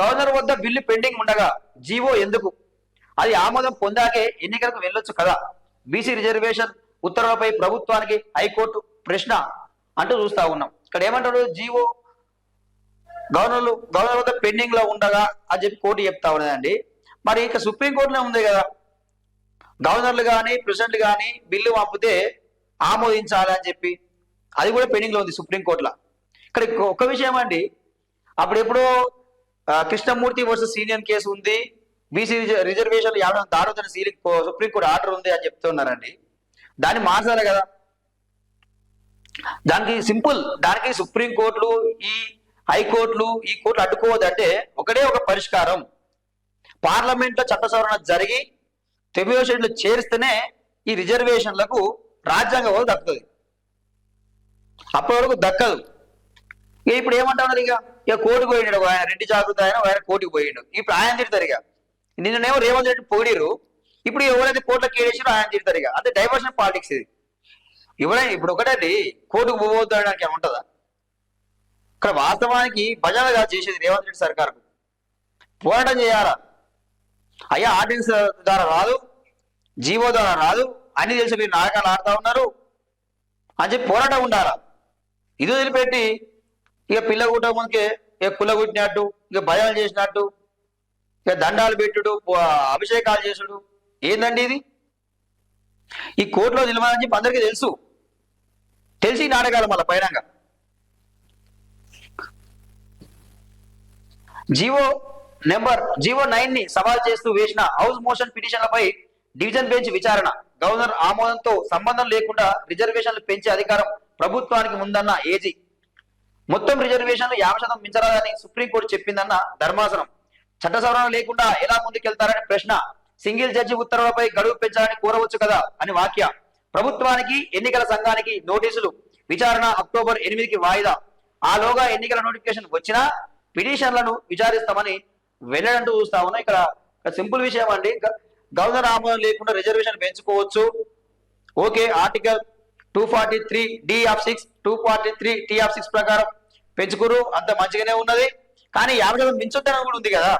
Governor వద్ద bill pending ఉండగా GO ఎందుకు? అది ఆమోదం పొందాకే ఎన్నికలకు వెళ్ళొచ్చు కదా. బీసీ రిజర్వేషన్ ఉత్తర్వులపై ప్రభుత్వానికి హైకోర్టు ప్రశ్న అంటూ చూస్తా ఉన్నాం. ఇక్కడ ఏమంటారు? జీవో గవర్నర్లు గవర్నర్ వద్ద పెండింగ్లో ఉండగా అని చెప్పి కోర్టు చెప్తా ఉన్నదండి. మరి ఇక సుప్రీంకోర్టులో ఉంది కదా. గవర్నర్లు కానీ ప్రెసిడెంట్లు కానీ బిల్లు పంపితే ఆమోదించాలి అని చెప్పి. అది కూడా పెండింగ్లో ఉంది సుప్రీంకోర్టులో. ఇక్కడ ఒక విషయం అండి. అప్పుడెప్పుడో కృష్ణమూర్తి వర్సెస్ సీనియర్ కేసు ఉంది. బీసీ రిజర్వేషన్ యాభై దాడుతున్న సీలింగ్ సుప్రీంకోర్టు ఆర్డర్ ఉంది అని చెప్తున్నారండి. దాన్ని మార్చాలి కదా. దానికి సింపుల్ దానికి సుప్రీంకోర్టులు ఈ హైకోర్టులు ఈ కోర్టులు అడ్డుకోవద్దంటే ఒకటే ఒక పరిష్కారం. పార్లమెంట్లో చట్ట సవరణ జరిగి తొమ్మిదో షెడ్యూల్ చేరిస్తేనే ఈ రిజర్వేషన్లకు రాజ్యాంగ హోదా దక్కుతుంది. అప్పటి వరకు దక్కదు. ఇక ఇప్పుడు ఏమంటావున్నారు ఇక? ఇక కోటికి పోయిండు ఒక ఆయన రెడ్డి జాగృత ఆయన ఆయన కోటికి పోయిండు. ఇప్పుడు ఆయన తిడతారు ఇక. నిన్ననేమో రేవంత్ రెడ్డి పొగిడిరు ఇప్పుడు ఎవరైతే కోర్టులో కేడేసారో ఆయన తిడతారు ఇక. అంటే డైవర్షన్ పాలిటిక్స్ ఇది. ఎవరైనా ఇప్పుడు ఒకటండి కోర్టుకు పోవద్దు అనడానికి ఉంటుందా ఇక్కడ వాస్తవానికి భజనగా చేసేది రేవంత్ రెడ్డి సర్కార్కు. పోరాటం చేయాలా? అయ్యా ఆర్డినెన్స్ ద్వారా రాదు జీవో ద్వారా రాదు అన్ని తెలిసి మీరు నాటకాలు ఆడుతా ఉన్నారు. అని చెప్పి పోరాటం ఉండాలా? ఇది వదిలిపెట్టి ఇక పిల్ల కుట్ట ముందుకే ఇక కుల్ల కుట్టినట్టు ఇక భయాలు చేసినట్టు ఇక దండాలు పెట్టుడు అభిషేకాలు చేసుడు. ఏందండి ఇది? ఈ కోర్టులో నిలవాలని చెప్పి అందరికీ తెలుసు. తెలిసి నాటకాలు మళ్ళీ పైనంగా జీవో నెంబర్ జీవో నైన్ని సవాల్ చేస్తూ వేసిన హౌస్ మోషన్ పిటిషన్లపై డివిజన్ బెంచ్ విచారణ. గవర్నర్ ఆమోదంతో సంబంధం లేకుండా రిజర్వేషన్లు పెంచే అధికారం ప్రభుత్వానికి ఉందన్న ఏజీ మొత్తం రిజర్వేషన్లు యాభై శాతం మించరాదని సుప్రీంకోర్టు చెప్పిందన్న ధర్మాసనం. చట్ట సవరణ లేకుండా ఎలా ముందుకెళ్తారనే ప్రశ్న. సింగిల్ జడ్జి ఉత్తర్వులపై గడువు పెంచాలని కోరవచ్చు కదా అని వాక్య. ప్రభుత్వానికి ఎన్నికల సంఘానికి నోటీసులు. విచారణ అక్టోబర్ ఎనిమిదికి వాయిదా. ఆలోగా ఎన్నికల నోటిఫికేషన్ వచ్చినా పిటిషన్లను విచారిస్తామని వెళ్ళడంటూ చూస్తా ఉన్నా. ఇక్కడ సింపుల్ విషయం అండి. గవర్నర్ ఆమోదం లేకుండా రిజర్వేషన్ పెంచుకోవచ్చు. Okay article two forty three D of six two forty three T of six ప్రకారం పెంచుకురు. అంత మంచిగానే ఉన్నది. కానీ యాభై శాతం మించొద్దని కూడా ఉంది కదా.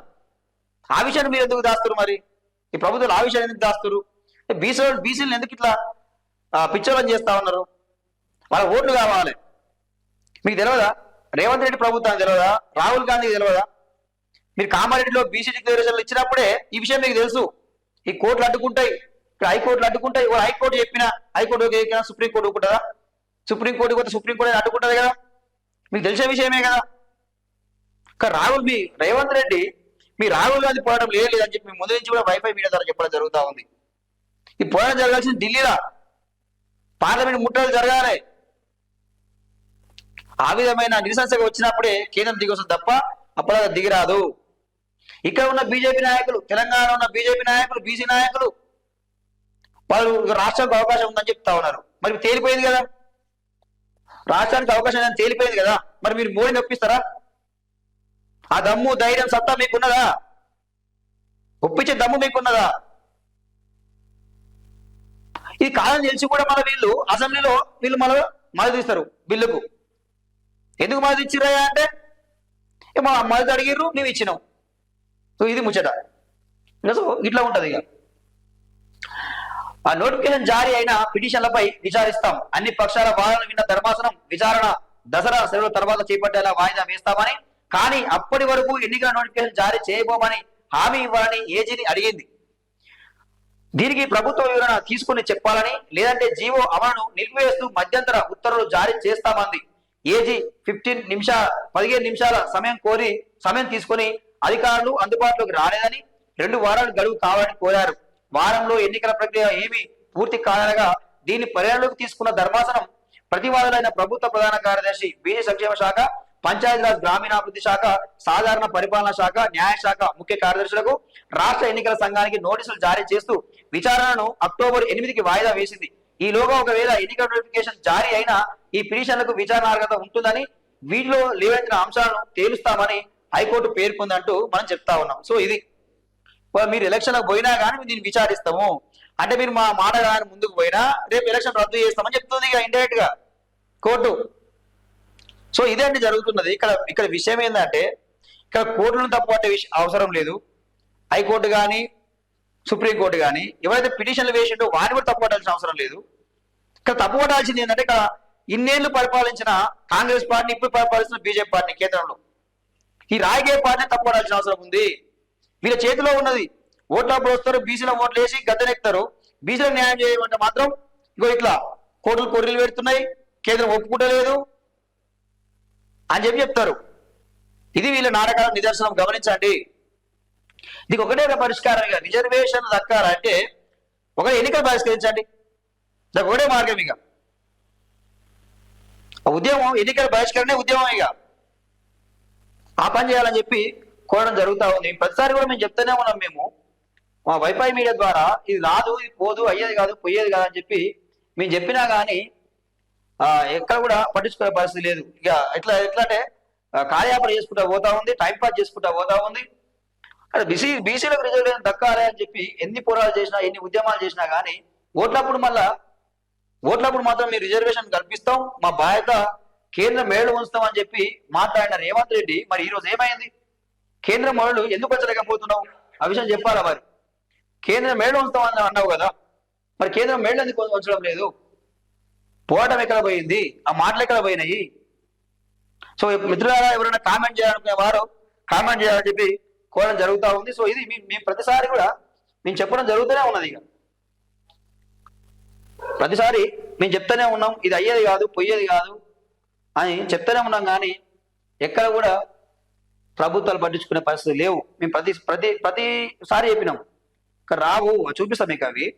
ఆ విషయాన్ని మీరు ఎందుకు దాస్తున్నారు మరి? ఈ ప్రభుత్వాలు ఆ విషయాన్ని ఎందుకు దాస్తున్నారు బీసీ బీసీలను ఎందుకు ఇట్లా ఆ, పిచ్చోళ్ళని చేస్తా ఉన్నారు? వాళ్ళ ఓట్లు కావాలి. మీకు తెలియదా రేవంత్ రెడ్డి ప్రభుత్వం తెలియదా రాహుల్ గాంధీ తెలియదా మీరు కామారెడ్డిలో బీసీ డిక్లరేషన్లు ఇచ్చినప్పుడే ఈ విషయం మీకు తెలుసు. ఈ కోట్లు అడ్డుకుంటాయి. ఇక్కడ హైకోర్టులు అడ్డుకుంటాయి ఓ హైకోర్టు చెప్పినా high court okay supreme court ఒప్పుకుంటుందా? Supreme court పోతే సుప్రీంకోర్టు అడ్డుకుంటుంది కదా? మీకు తెలిసే విషయమే కదా? రాహుల్ మీ రేవంత్ రెడ్డి మీ రాహుల్ గాంధీ పోరాటం లేదని చెప్పి మీ ముందు నుంచి కూడా వైఫై మీడియా ద్వారా చెప్పడం జరుగుతూ ఉంది. ఈ పోరాటం జరగాల్సింది ఢిల్లీలో. పార్లమెంట్ ముట్టలు జరగాలి. ఆ విధమైన నిరసనసగా వచ్చినప్పుడే కేంద్రం దిగొస్తుంది తప్ప అప్పుడు దిగిరాదు. ఇక్కడ ఉన్న బీజేపీ నాయకులు తెలంగాణ ఉన్న బీజేపీ నాయకులు బీసీ నాయకులు వాళ్ళు రాష్ట్రానికి అవకాశం ఉందని చెప్తా ఉన్నారు. మరి తేలిపోయింది కదా? రాష్ట్రానికి అవకాశం తేలిపోయింది కదా? మరి మీరు మోడీని ఒప్పిస్తారా? ఆ దమ్ము ధైర్యం సత్తా మీకున్నదా? ఒప్పించే దమ్ము మీకున్నదా? ఈ కాలం తెలిసి కూడా మన వీళ్ళు అసెంబ్లీలో వీళ్ళు మన మద్దతు ఇస్తారు బిల్లుకు. ఎందుకు మద్దతు ఇచ్చిరా అంటే ఏ మా మద్దతు అడిగిర్రు నువ్వు ఇచ్చినావు. సో ఇది ముచ్చట. సో ఇట్లా ఉంటుంది ఇక. ఆ నోటిఫికేషన్ జారీ అయిన పిటిషన్లపై విచారిస్తాం. అన్ని పక్షాల వాదనలు విన్న ధర్మాసనం విచారణ దసరా సెలవుల తర్వాత చేపట్టేలా వాయిదా వేస్తామని కానీ అప్పటి వరకు ఎన్నికల నోటిఫికేషన్ జారీ చేయబోమని హామీ ఇవ్వాలని ఏజీని అడిగింది. దీనికి ప్రభుత్వ వివరణ తీసుకుని చెప్పాలని లేదంటే జీవో అమలును నిలిపివేస్తూ మధ్యంతర ఉత్తర్వులు జారీ చేస్తామంది. ఏజీ ఫిఫ్టీన్ నిమిషాల పదిహేను నిమిషాల సమయం కోరి సమయం తీసుకుని అధికారులు అందుబాటులోకి రాలేదని రెండు వారాలు గడువు కావాలని కోరారు. వారంలో ఎన్నికల ప్రక్రియ ఏమి పూర్తి కాదనగా దీన్ని పరిగణలోకి తీసుకున్న ధర్మాసనం ప్రతివాదులైన ప్రభుత్వ ప్రధాన కార్యదర్శి బీసీ సంక్షేమ శాఖ పంచాయతీరాజ్ గ్రామీణాభివృద్ధి శాఖ సాధారణ పరిపాలన శాఖ న్యాయ శాఖ ముఖ్య కార్యదర్శులకు రాష్ట్ర ఎన్నికల సంఘానికి నోటీసులు జారీ చేస్తూ విచారణను అక్టోబర్ ఎనిమిదికి వాయిదా వేసింది. ఈలోగా ఒకవేళ ఎన్నికల నోటిఫికేషన్ జారీ అయినా ఈ పిటిషన్లకు విచారణ అర్హత ఉంటుందని వీటిలో లేవెత్తిన అంశాలను తేలుస్తామని హైకోర్టు పేర్కొందంటూ మనం చెప్తా ఉన్నాం. సో ఇది మీరు ఎలక్షన్ పోయినా కానీ మేము దీన్ని విచారిస్తాము. అంటే మీరు మా మాట కానీ ముందుకు పోయినా రేపు ఎలక్షన్ రద్దు చేస్తామని చెప్తుంది ఇక ఇండైరెక్ట్గా కోర్టు. సో ఇదే అండి జరుగుతున్నది. ఇక్కడ ఇక్కడ విషయం ఏంటంటే ఇక్కడ కోర్టులను తప్పుపట్టే విషయం అవసరం లేదు. హైకోర్టు కానీ సుప్రీంకోర్టు కానీ ఎవరైతే పిటిషన్లు వేసిండో వారిని కూడా తప్పుపట్టాల్సిన అవసరం లేదు. ఇక్కడ తప్పుపట్టాల్సింది ఏంటంటే ఇక్కడ ఇన్నేళ్ళు పరిపాలించిన కాంగ్రెస్ పార్టీని ఇప్పుడు పరిపాలిస్తున్న బీజేపీ పార్టీ కేంద్రంలో. ఈ రాజకీయ పార్టీ తప్పుపడాల్సిన అవసరం ఉంది. వీళ్ళ చేతిలో ఉన్నది ఓట్ల వస్తారు బీసీల ఓట్లు వేసి గద్దెనెక్తారు బీసీల న్యాయం చేయమంటే మాత్రం ఇగో ఇట్లా కోర్టులు కొర్రీలు పెడుతున్నాయి కేంద్రం ఒప్పుకుంటలేదు అని చెప్పి చెప్తారు. ఇది వీళ్ళ నాటకాల నిదర్శనం గమనించండి. దీనికి ఒకటే ఒక పరిష్కారం ఇక రిజర్వేషన్ దక్కాలంటే ఒక ఎన్నికలు బహిష్కరించండి దానికి ఒకటే మార్గం ఇక. ఆ ఉద్యమం ఎన్నికల బహిష్కరణే ఉద్యమం ఇక. ఆ పని చేయాలని చెప్పి కోరడం జరుగుతా ఉంది. ప్రతిసారి కూడా మేము చెప్తూనే ఉన్నాం మేము. మా వైఫై మీడియా ద్వారా ఇది రాదు ఇది పోదు అయ్యేది కాదు పోయేది కాదు అని చెప్పి మేము చెప్పినా కానీ ఎక్కడ కూడా పట్టించుకునే పరిస్థితి లేదు. ఇక ఎట్లా ఎట్లా అంటే కార్యాపన చేసుకుంటా పోతా ఉంది టైం పాస్ చేసుకుంటా పోతా ఉంది. అదే బీసీ బీసీలకు రిజర్వేషన్ దక్కాలి అని చెప్పి ఎన్ని పోరాలు చేసినా ఎన్ని ఉద్యమాలు చేసినా కానీ ఓట్లప్పుడు మళ్ళా ఓట్లప్పుడు మాత్రం మీ రిజర్వేషన్ కల్పిస్తాం. మా బాధ్యత కేంద్రం మేలు ఉంచుతాం అని చెప్పి మాట్లాడిన రేవంత్ రెడ్డి మరి ఈ రోజు ఏమైంది? కేంద్ర మరలు ఎందుకు వచ్చలేకపోతున్నావు ఆ విషయం చెప్పాలా మరి? కేంద్రం మేలు ఉంచుతాం అన్నావు కదా. మరి కేంద్రం మేలు ఎందుకు ఉంచడం లేదు? పోవటం ఎక్కడ పోయింది? ఆ మాటలు ఎక్కడ పోయినాయి? సో మిత్రులారా ఎవరైనా కామెంట్ చేయాలనుకునే వారు కామెంట్ చేయాలని చెప్పి కోరడం జరుగుతూ ఉంది. సో ఇది మీ- మేము ప్రతిసారి కూడా మేము చెప్పడం జరుగుతూనే ఉన్నది ఇక. ప్రతిసారి మేము చెప్తూనే ఉన్నాం. ఇది అయ్యేది కాదు పోయేది కాదు అని చెప్తూనే ఉన్నాం కానీ ఎక్కడ కూడా ప్రభుత్వాలు పట్టించుకునే పరిస్థితి లేవు. మేము ప్రతి ప్రతి ప్రతిసారి చెప్పినాం. ఇక్కడ రావు చూపిస్తాం మీకు అవి.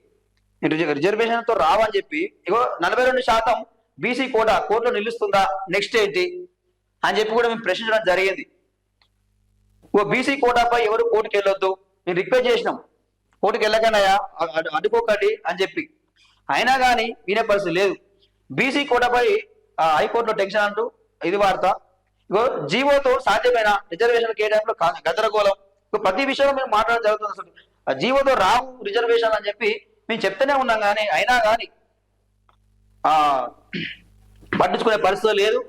రిజర్వేషన్తో రావని రావు అని చెప్పి ఇగో నలభై రెండు శాతం బీసీ కోట కోర్టులో నిలుస్తుందా? నెక్స్ట్ ఏంటి? అని చెప్పి కూడా మేము ప్రశ్నించడం జరిగింది. ఓ బీసీ కోటాపై ఎవరు కోర్టుకు వెళ్ళొద్దు మేము రిక్వెస్ట్ చేసినాం. కోర్టుకు వెళ్ళకనయా అడ్డుకోకండి అని చెప్పి. అయినా కానీ వినే పరిస్థితి లేదు. బీసీ కోటాపై ఆ, హైకోర్టులో టెన్షన్ అంటూ ఇది వార్త. ఇగో జీవోతో సాధ్యమైన రిజర్వేషన్ కేటాయింపులో కా- గందరగోళం. ప్రతి విషయంలో మేము మాట్లాడడం జరుగుతుంది అసలు. ఆ జీవోతో రావు రిజర్వేషన్ అని చెప్పి మేము చెప్తూనే ఉన్నాం కానీ అయినా కానీ ఆ పట్టించుకునే పరిస్థితి లేదు.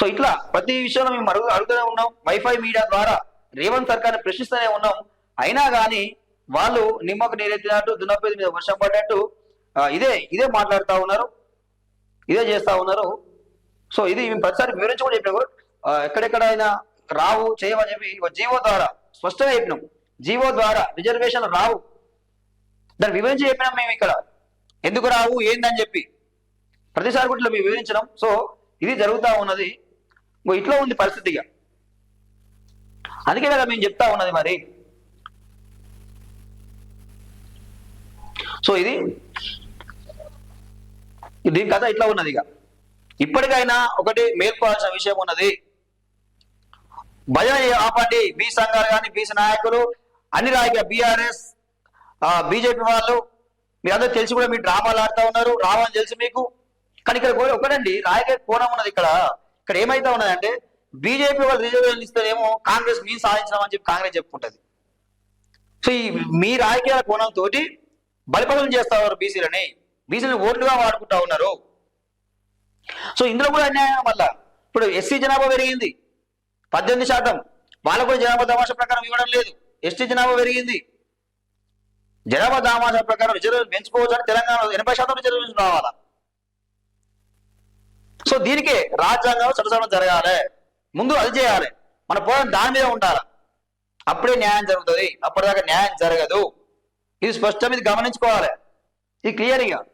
సో ఇట్లా ప్రతి విషయంలో మేము అడుగు అడుగుతూనే ఉన్నాం. వైఫై మీడియా ద్వారా రేవంత్ సర్కార్ని ప్రశ్నిస్తూనే ఉన్నాం. అయినా కానీ వాళ్ళు నిమ్మకు నీరెత్తినట్టు దున్నపేది మీద వర్షం పడ్డట్టు ఇదే ఇదే మాట్లాడుతూ ఉన్నారు. ఇదే చేస్తా ఉన్నారు. సో ఇది మేము ప్రతిసారి వివరించి కూడా చెప్పినాం ఎక్కడెక్కడ అయినా రావు చేయమని చెప్పి జీవో ద్వారా స్పష్టంగా చెప్పినాం. జీవో ద్వారా రిజర్వేషన్ రావు. దాన్ని వివరించి చెప్పినాం మేము ఇక్కడ. ఎందుకు రావు ఏందని చెప్పి ప్రతిసారి కూడా మేము వివరించడం సో ఇది జరుగుతూ ఉన్నది. ఇంకో ఇట్లా ఉంది పరిస్థితిగా అందుకే కదా మేము చెప్తా ఉన్నది మరి. సో ఇది దీని కథ ఇట్లా ఉన్నది ఇక ఇప్పటికైనా ఒకటి మేల్కోవాల్సిన విషయం ఉన్నది. భజన ఆపండి బి సంఘాలు కానీ బీసీ నాయకులు అన్ని రాజకీయ బీఆర్ఎస్ బీజేపీ వాళ్ళు మీ అందరూ తెలిసి కూడా మీరు డ్రామాలు ఆడుతూ ఉన్నారు. రావని తెలుసు మీకు. కానీ ఇక్కడ కూడా ఒకటండి రాజకీయ కోణం ఉన్నది ఇక్కడ. ఇక్కడ ఏమైతే ఉన్నదంటే బీజేపీ వాళ్ళు రిజర్వేషన్ ఇస్తేనేమో కాంగ్రెస్ మేము సాధించామని చెప్పి కాంగ్రెస్ చెప్పుకుంటది. సో ఈ మీ రాజకీయాల కోణంతో బలిపదం చేస్తా ఉన్నారు బీసీలని. బీసీలను ఓట్లుగా వాడుకుంటా ఉన్నారు. సో ఇందులో కూడా అన్యాయం మళ్ళా ఇప్పుడు ఎస్సీ జనాభా పెరిగింది. పద్దెనిమిది శాతం. వాళ్ళకు కూడా జనాభా దామాషా ప్రకారం ఇవ్వడం లేదు. ఎస్టీ జనాభా పెరిగింది. జనాభా దామాషా ప్రకారం రిజర్వేషన్ పెంచుకోవచ్చు అని తెలంగాణలో ఎనభై శాతం రిజర్వేషన్ రావాలా? సో దీనికే రాజ్యాంగం చట్టసభ జరగాలి. ముందు అది చేయాలి. మన పోరాటం దాని మీద ఉండాలి? అప్పుడే న్యాయం జరుగుతుంది. అప్పటిదాకా న్యాయం జరగదు. ఇది స్పష్టం. ఇది గమనించుకోవాలి. ఇది క్లియర్గా.